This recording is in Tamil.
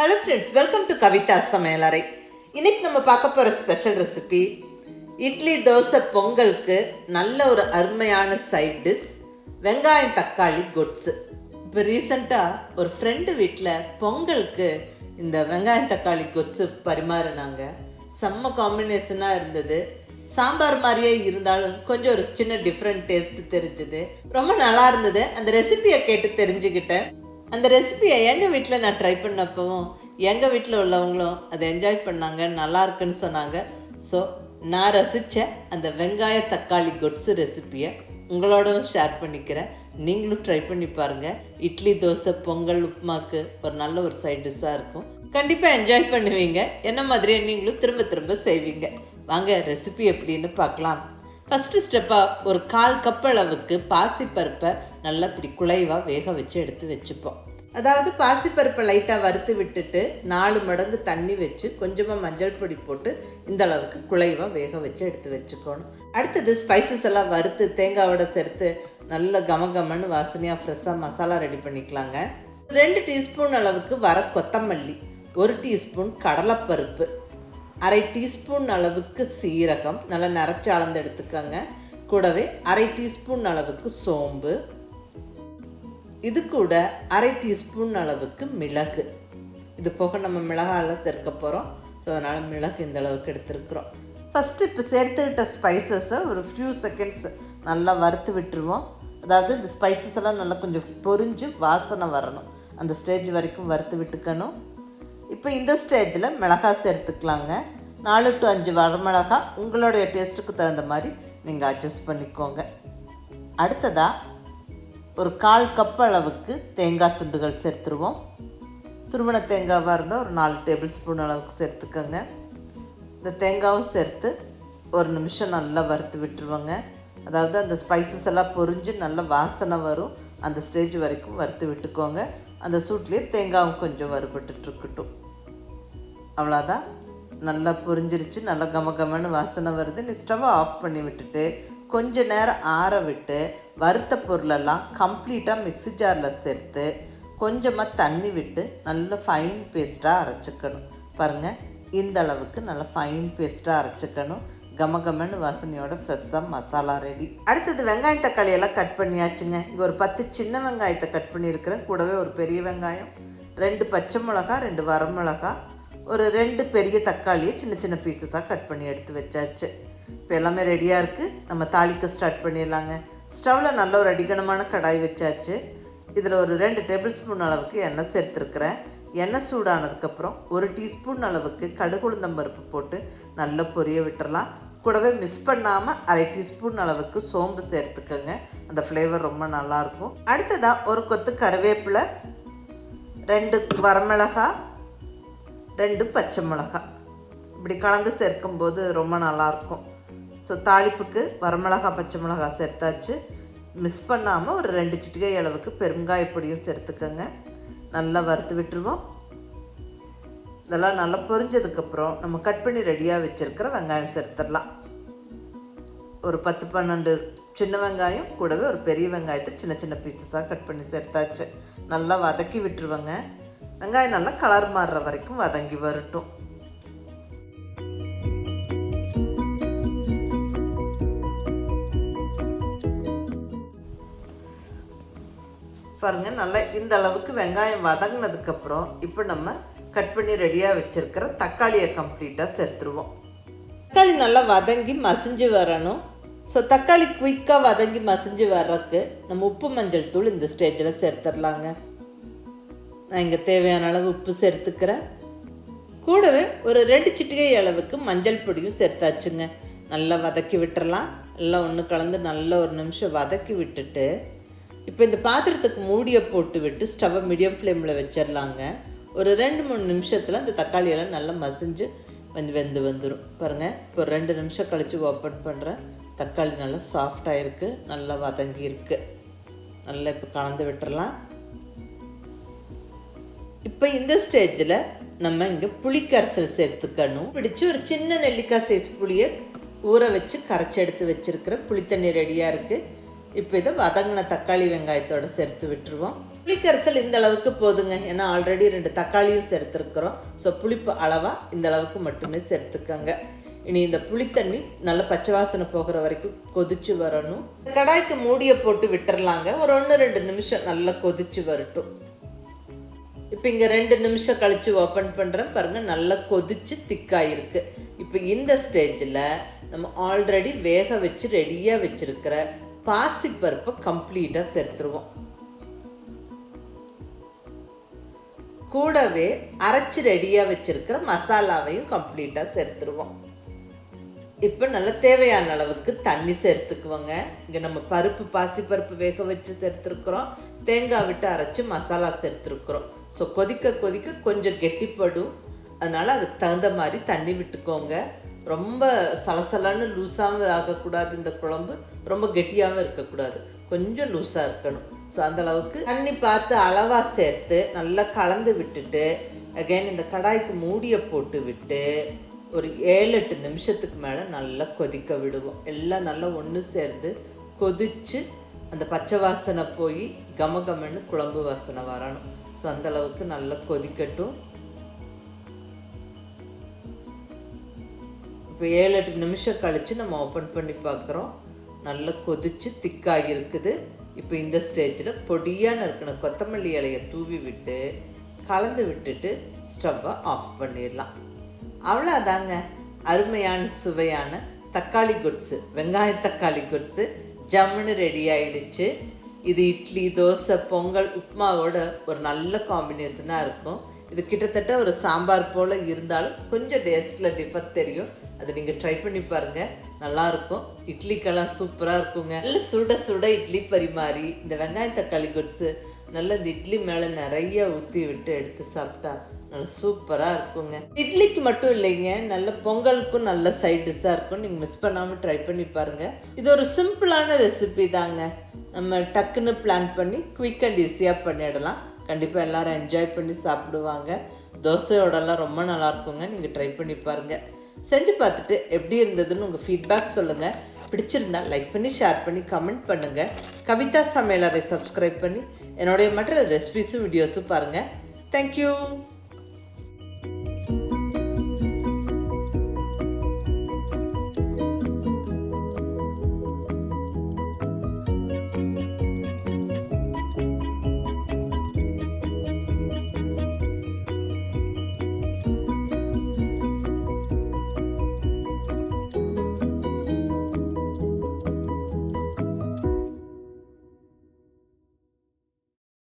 Hello friends welcome to Kavitha சமையலறை இன்னைக்கு நம்ம பார்க்க போகிற ஸ்பெஷல் ரெசிபி இட்லி தோசை பொங்கலுக்கு நல்ல ஒரு அருமையான சைட் டிஷ் வெங்காயம் தக்காளி கொட்ஸு இப்போ ரீசண்டாக ஒரு ஃப்ரெண்டு வீட்டில் பொங்கலுக்கு இந்த வெங்காயம் தக்காளி கொட்ஸு பரிமாறினாங்க. செம்ம காம்பினேஷனாக இருந்தது. சாம்பார் மாதிரியே இருந்தாலும் கொஞ்சம் ஒரு சின்ன டிஃப்ரெண்ட் டேஸ்ட் தெரிஞ்சுது. ரொம்ப நல்லா இருந்தது. அந்த ரெசிபியை கேட்டு தெரிஞ்சுக்கிட்டேன். அந்த ரெசிபியை எங்கள் வீட்டில் நான் ட்ரை பண்ணப்பவும் எங்கள் வீட்டில் உள்ளவங்களும் அதை என்ஜாய் பண்ணாங்க நல்லா இருக்குன்னு சொன்னாங்க. ஸோ நான் ரசித்த அந்த வெங்காய தக்காளி கொட்ஸு ரெசிப்பியை உங்களோடவும் ஷேர் பண்ணிக்கிறேன். நீங்களும் ட்ரை பண்ணி பாருங்கள் இட்லி தோசை பொங்கல் உப்புமாக்கு ஒரு நல்ல ஒரு சைட் டிஷ்ஷாக இருக்கும். கண்டிப்பாக என்ஜாய் பண்ணுவீங்க. என்ன மாதிரியே நீங்களும் திரும்ப திரும்ப செய்வீங்க. வாங்க ரெசிபி எப்படின்னு பார்க்கலாம். ஃபஸ்ட்டு ஸ்டெப்பாக ஒரு கால் கப் அளவுக்கு பாசிப்பருப்பை நல்லா இப்படி குலைவாக வேக வச்சு எடுத்து வச்சுப்போம். அதாவது பாசிப்பருப்பை லைட்டாக வறுத்து விட்டுட்டு நாலு மடங்கு தண்ணி வச்சு கொஞ்சமாக மஞ்சள் பொடி போட்டு இந்த அளவுக்கு குழைவாக வேக வச்சு எடுத்து வச்சுக்கணும். அடுத்தது ஸ்பைசஸ் எல்லாம் வறுத்து தேங்காவோட சேர்த்து நல்ல கமகமன்னு வாசனையாக ஃப்ரெஷ்ஷாக மசாலா ரெடி பண்ணிக்கலாங்க. ரெண்டு டீஸ்பூன் அளவுக்கு வர கொத்தமல்லி ஒரு டீஸ்பூன் கடலைப்பருப்பு அரை டீஸ்பூன் அளவுக்கு சீரகம் நல்லா நிறச்சி அளந்து எடுத்துக்கோங்க. கூடவே அரை டீஸ்பூன் அளவுக்கு சோம்பு இது கூட அரை டீஸ்பூன் அளவுக்கு மிளகு. இது போக நம்ம மிளகாயெல்லாம் சேர்க்க போகிறோம் ஸோ அதனால் மிளகு இந்த அளவுக்கு எடுத்துருக்குறோம். ஃபஸ்ட்டு இப்போ சேர்த்துக்கிட்ட ஸ்பைசஸை ஒரு ஃபியூ செகண்ட்ஸ் நல்லா வறுத்து விட்டுருவோம். அதாவது இந்த ஸ்பைசஸ் எல்லாம் நல்லா கொஞ்சம் பொரிஞ்சு வாசனை வரணும். அந்த ஸ்டேஜ் வரைக்கும் வறுத்து விட்டுக்கணும். இப்போ இந்த ஸ்டேஜில் மிளகாய் சேர்த்துக்கலாங்க. நாலு டு அஞ்சு வரமிளகாய் உங்களுடைய டேஸ்ட்டுக்கு தகுந்த மாதிரி நீங்கள் அட்ஜஸ்ட் பண்ணிக்கோங்க. அடுத்ததாக ஒரு கால் கப் அளவுக்கு தேங்காய் துண்டுகள் சேர்த்துருவோம். துருவண தேங்காவாக இருந்தால் ஒரு நாலு டேபிள் ஸ்பூன் அளவுக்கு சேர்த்துக்கோங்க. இந்த தேங்காவும் சேர்த்து ஒரு நிமிஷம் நல்லா வறுத்து விட்டுருவோங்க. அதாவது அந்த ஸ்பைசஸ் எல்லாம் பொரிஞ்சு நல்ல வாசனை வரும். அந்த ஸ்டேஜ் வரைக்கும் வறுத்து விட்டுக்கோங்க. அந்த சூட்லேயே தேங்காவும் கொஞ்சம் வறுபட்டுட்ருக்கட்டும். அவ்வளோதான் நல்லா பொரிஞ்சிருச்சு நல்லா கம கமன்னு வாசனை வருது. நீ ஸ்டவ்வை ஆஃப் பண்ணி விட்டுட்டு கொஞ்ச நேரம் ஆற விட்டு வறுத்த பொருளெல்லாம் கம்ப்ளீட்டாக மிக்ஸி ஜாரில் சேர்த்து கொஞ்சமாக தண்ணி விட்டு நல்ல ஃபைன் பேஸ்ட்டாக அரைச்சிக்கணும். பாருங்கள் இந்த அளவுக்கு நல்லா ஃபைன் பேஸ்ட்டாக அரைச்சிக்கணும். கமகமன்னு வாசனையோட ஃப்ரெஷ்ஷாக மசாலா ரெடி அடுத்தது வெங்காயம் தக்காளி எல்லாம் கட் பண்ணியாச்சுங்க. இங்கே ஒரு பத்து சின்ன வெங்காயத்தை கட் பண்ணியிருக்கிறேன். கூடவே ஒரு பெரிய வெங்காயம் ரெண்டு பச்சை மிளகா ரெண்டு வரமிளகா ஒரு ரெண்டு பெரிய தக்காளியை சின்ன சின்ன பீசஸாக கட் பண்ணி எடுத்து வச்சாச்சு. இப்போ எல்லாமே ரெடியாக இருக்குது நம்ம தாளிக்க ஸ்டார்ட் பண்ணிடலாங்க. ஸ்டவ்வில் நல்ல ஒரு அடிகனமான கடாய் வச்சாச்சு. இதில் ஒரு ரெண்டு டேபிள் ஸ்பூன் அளவுக்கு எண்ணெய் சேர்த்துருக்குறேன். எண்ணெய் சூடானதுக்கப்புறம் ஒரு டீஸ்பூன் அளவுக்கு கடுகுளுந்தம்பருப்பு போட்டு நல்லா பொரிய விட்டுறலாம். கூடவே மிஸ் பண்ணாமல் அரை டீஸ்பூன் அளவுக்கு சோம்பு சேர்த்துக்கோங்க. அந்த ஃப்ளேவர் ரொம்ப நல்லாயிருக்கும் அடுத்ததாக ஒரு கொத்து கருவேப்பிலை ரெண்டு வரமிளகா ரெண்டு பச்சை மிளகா. இப்படி கலந்து சேர்க்கும்போது ரொம்ப நல்லாயிருக்கும் ஸோ தாளிப்புக்கு வரமிளகா பச்சை மிளகா சேர்த்தாச்சு. மிஸ் பண்ணாமல் ஒரு ரெண்டு சிட்டிகை அளவுக்கு பெருங்காய பொடியும் சேர்த்துக்கோங்க. நல்லா வறுத்து விட்டுருவோம். இதெல்லாம் நல்லா பொரிஞ்சதுக்கப்புறம் நம்ம கட் பண்ணி ரெடியாக வச்சுருக்கிற வெங்காயம் சேர்த்துடலாம். ஒரு பத்து பன்னெண்டு சின்ன வெங்காயம் கூடவே ஒரு பெரிய வெங்காயத்தை சின்ன சின்ன பீசஸாக கட் பண்ணி சேர்த்தாச்சு. நல்லா வதக்கி விட்டுருவேங்க. வெங்காயம் நல்லா கலர் மாறுற வரைக்கும் வதங்கி வரட்டும். பாருங்கள் நல்லா இந்த அளவுக்கு வெங்காயம் வதங்கினதுக்கப்புறம் இப்போ நம்ம கட் பண்ணி ரெடியாக வச்சுருக்கிற தக்காளியை கம்ப்ளீட்டாக சேர்த்துருவோம். தக்காளி நல்லா வதங்கி மசிஞ்சு வரணும். ஸோ தக்காளி குயிக்காக வதங்கி மசிஞ்சு வர்றதுக்கு நம்ம உப்பு மஞ்சள் தூள் இந்த ஸ்டேஜில் சேர்த்துடலாங்க. நான் இங்கே தேவையான அளவு உப்பு சேர்த்துக்கிறேன். கூடவே ஒரு ரெண்டு சிட்டிகை அளவுக்கு மஞ்சள் பொடியும் சேர்த்தாச்சுங்க. நல்லா வதக்கி விட்டுறலாம். எல்லாம் ஒன்று கலந்து நல்ல ஒரு நிமிஷம் வதக்கி விட்டுட்டு இப்போ இந்த பாத்திரத்துக்கு மூடியை போட்டு விட்டு ஸ்டவ்வை மீடியம் ஃப்ளேமில் வச்சிடலாங்க ஒரு ரெண்டு மூணு நிமிஷத்தில் அந்த தக்காளியெல்லாம் நல்லா மசிஞ்சு வந்து வெந்து வந்துடும் பாருங்கள் இப்போ ரெண்டு நிமிஷம் கழித்து ஓப்பன் பண்ணுறேன் தக்காளி நல்லா சாஃப்டாக இருக்குது நல்லா வதங்கி இருக்குது நல்லா இப்போ கலந்து விட்டுறலாம். இப்போ இந்த ஸ்டேஜில் நம்ம இங்கே புளிக்கரைசல் சேர்த்துக்கணும். பிடிச்சி ஒரு சின்ன நெல்லிக்காய் சைஸ் புளியை ஊற வச்சு கரைச்சி எடுத்து வச்சுருக்கிற புளித்தண்ணி ரெடியாக இருக்குது இப்போ இதை வதங்கின தக்காளி வெங்காயத்தோடு சேர்த்து விட்டுருவோம். புளிக்கரைசல் இந்த அளவுக்கு போதுங்க. ஏன்னா ஆல்ரெடி ரெண்டு தக்காளியும் சேர்த்துருக்குறோம். ஸோ புளிப்பு அளவாக இந்த அளவுக்கு மட்டுமே சேர்த்துக்கோங்க. இனி இந்த புளித்தண்ணி நல்லா பச்சை வாசனை போகிற வரைக்கும் கொதிச்சு வரணும். கடாய்க்கு மூடியை போட்டு விட்டுறலாங்க. ஒரு ஒன்று ரெண்டு நிமிஷம் நல்லா கொதிச்சு வரட்டும். இப்போ இங்கே ரெண்டு நிமிஷம் கழித்து ஓப்பன் பண்ணுறேன் பாருங்கள் நல்லா கொதிச்சு திக்காயிருக்கு. இப்போ இந்த ஸ்டேஜில் நம்ம ஆல்ரெடி வேக வச்சு ரெடியாக வச்சுருக்கிற பாசிப்பருப்பை கம்ப்ளீட்டாக சேர்த்துருவோம் கூடவே அரைச்சி ரெடியாக வச்சுருக்கிற மசாலாவையும் கம்ப்ளீட்டாக சேர்த்துருவோம் இப்போ நல்லா தேவையான அளவுக்கு தண்ணி சேர்த்துக்குவோங்க. இங்கே நம்ம பருப்பு பாசி பருப்பு வேக வச்சு சேர்த்துருக்குறோம். தேங்காய் விட்டு அரைச்சி மசாலா சேர்த்துருக்குறோம். ஸோ கொதிக்க கொதிக்க கொஞ்சம் கெட்டிப்படும். அதனால் அதுக்கு தகுந்த மாதிரி தண்ணி விட்டுக்கோங்க. ரொம்ப சலசலன்னு லூஸாகவும் ஆகக்கூடாது இந்த குழம்பு. ரொம்ப கெட்டியாகவும் இருக்கக்கூடாது. கொஞ்சம் லூஸாக இருக்கணும். ஸோ அந்த அளவுக்கு தண்ணி பார்த்து அளவாக சேர்த்து நல்லா கலந்து விட்டுட்டு அகைன் இந்த கடாய்க்கு மூடியை போட்டு விட்டு ஒரு ஏழு எட்டு நிமிஷத்துக்கு மேலே நல்லா கொதிக்க விடுவோம். எல்லாம் நல்லா ஒன்று சேர்ந்து கொதிச்சு அந்த பச்சை வாசனை போய் கம கமன்னு குழம்பு வாசனை வரணும். ஸோ அந்த அளவுக்கு நல்லா கொதிக்கட்டும். இப்போ ஏழு எட்டு நிமிஷம் கழித்து நம்ம ஓப்பன் பண்ணி பார்க்குறோம் நல்லா கொதிச்சு திக்காகி இருக்குது. இப்போ இந்த ஸ்டேஜில் பொடியாக நறுக்கின கொத்தமல்லி இலையை தூவி விட்டு கலந்து விட்டுட்டு ஸ்டவ்வை ஆஃப் பண்ணிடலாம். அவ்வளோதாங்க அருமையான சுவையான தக்காளி கொட்ஸு. வெங்காய தக்காளி கொட்ஸு ஜம்முன்னு ரெடி ஆயிடுச்சு. இது இட்லி தோசை பொங்கல் உப்புமாவோட ஒரு நல்ல காம்பினேஷனாக இருக்கும். இது கிட்டத்தட்ட ஒரு சாம்பார் போல் இருந்தாலும் கொஞ்சம் டேஸ்ட்டில் டிஃபர் தெரியும். அது நீங்கள் ட்ரை பண்ணி பாருங்கள் நல்லாயிருக்கும் இட்லிக்கெல்லாம் சூப்பராக இருக்குங்க. நல்ல சுட சுட இட்லி பரிமாறி இந்த வெங்காய தக்காளி கொட்ஸு நல்ல இந்த இட்லி மேலே நிறைய ஊற்றி விட்டு எடுத்து சாப்பிட்டா நல்ல சூப்பராக இருக்குங்க. இட்லிக்கு மட்டும் இல்லைங்க. நல்ல பொங்கலுக்கும் நல்ல சைட் டிஷ்ஷாக இருக்கும். நீங்கள் மிஸ் பண்ணாமல் ட்ரை பண்ணி பாருங்கள் இது ஒரு சிம்பிளான ரெசிபி தாங்க. நம்ம டக்குன்னு பிளான் பண்ணி குயிக் அண்ட் ஈஸியாக பண்ணிடலாம். கண்டிப்பாக எல்லோரும் என்ஜாய் பண்ணி சாப்பிடுவாங்க. தோசையோடலாம் ரொம்ப நல்லாயிருக்குங்க. நீங்கள் ட்ரை பண்ணி பாருங்கள் செஞ்சு பார்த்துட்டு எப்படி இருந்ததுன்னு உங்கள் ஃபீட்பேக் சொல்லுங்கள் பிடிச்சிருந்தா லைக் பண்ணி ஷேர் பண்ணி கமெண்ட் பண்ணுங்கள் கவிதா சமையலரை சப்ஸ்கிரைப் பண்ணி என்னுடைய மற்ற ரெசிபிஸும் வீடியோஸும் பாருங்கள் தேங்க்யூ